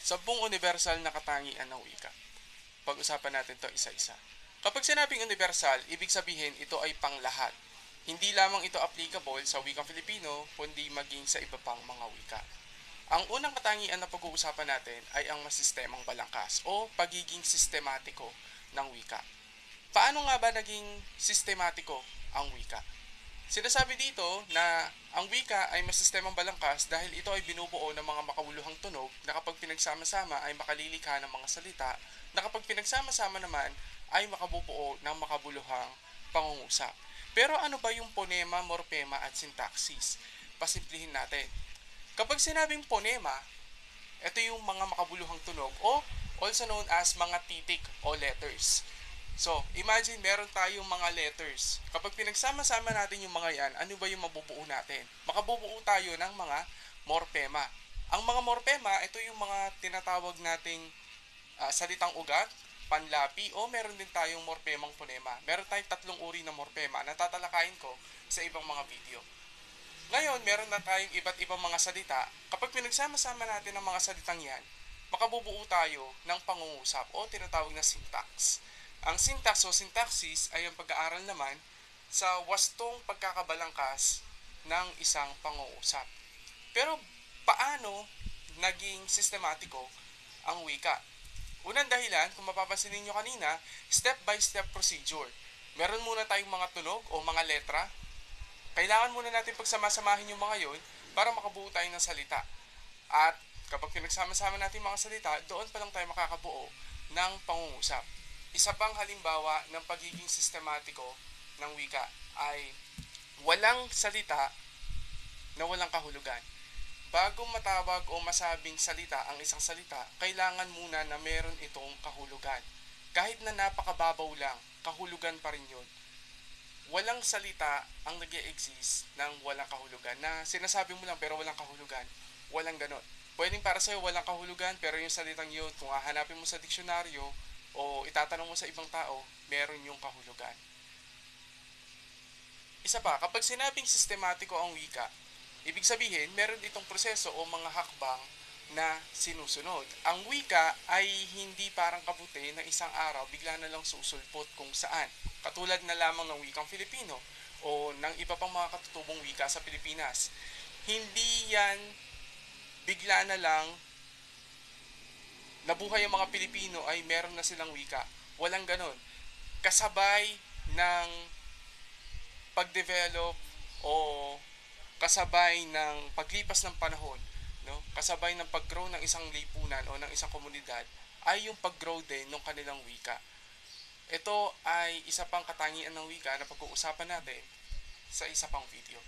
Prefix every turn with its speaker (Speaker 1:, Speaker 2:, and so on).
Speaker 1: Sampung universal na katangian ng wika. Pag-usapan natin to isa-isa. Kapag sinabing universal, ibig sabihin ito ay panglahat. Hindi lamang ito applicable sa wikang Filipino, kundi maging sa iba pang mga wika. Ang unang katangian na pag-uusapan natin ay ang masistemang balangkas o pagiging sistematiko ng wika. Paano nga ba naging sistematiko ang wika? Sinasabi dito na ang wika ay masistemang balangkas dahil ito ay binubuo ng mga makawuluhang tunog na kapag pinagsama-sama ay makalilikha ng mga salita na kapag pinagsama-sama naman ay makabubuo ng makabuluhang pangungusap. Pero ano ba yung ponema, morpema at sintaksis? Pasimplihin natin. Kapag sinabing ponema, ito yung mga makabuluhang tunog o also known as mga titik o letters. So, imagine meron tayong mga letters. Kapag pinagsama-sama natin yung mga yan, ano ba yung mabubuo natin? Makabubuo tayo ng mga morpema. Ang mga morpema, ito yung mga tinatawag nating ah, salitang ugat, panlapi, o meron din tayong morpemang ponema. Meron tayong tatlong uri ng morpema na tatalakayin ko sa ibang mga video. Ngayon, meron na tayong iba't ibang mga salita. Kapag pinagsama-sama natin ang mga salitang yan, makabubuo tayo ng pangungusap o tinatawag na syntax. Ang syntax o syntaxis ay ang pag-aaral naman sa wastong pagkakabalangkas ng isang pangungusap. Pero paano naging sistematiko ang wika? Unang dahilan, kung mapapansin ninyo kanina, step-by-step procedure. Meron muna tayong mga tunog o mga letra. Kailangan muna natin pagsamasamahin yung mga yon para makabuo tayo ng salita. At kapag pinagsama-sama natin mga salita, doon pa lang tayo makakabuo ng pangungusap. Isa pang halimbawa ng pagiging sistematiko ng wika ay walang salita na walang kahulugan. Bago matawag o masabing salita ang isang salita, kailangan muna na meron itong kahulugan. Kahit na napakababaw lang, kahulugan pa rin yun. Walang salita ang nag exist ng walang kahulugan na sinasabi mo lang pero walang kahulugan. Walang ganon. Pwedeng para sa'yo walang kahulugan pero yung salitang yun, kung hahanapin mo sa diksyonaryo o itatanong mo sa ibang tao, meron yung kahulugan. Isa pa, kapag sinabing sistematiko ang wika, ibig sabihin, meron itong proseso o mga hakbang na sinusunod. Ang wika ay hindi parang kabuti na isang araw bigla na lang susulpot kung saan. Katulad na lamang ng wikang Filipino o ng iba pang mga katutubong wika sa Pilipinas. Hindi yan bigla na lang nabuhay ang mga Pilipino ay meron na silang wika. Walang ganon. Kasabay ng pag-develop o kasabay ng paglipas ng panahon, no? kasabay ng pag-grow ng isang lipunan o ng isang komunidad, ay yung pag-grow din ng kanilang wika. Ito ay isa pang katangian ng wika na pag-uusapan natin sa isa pang video.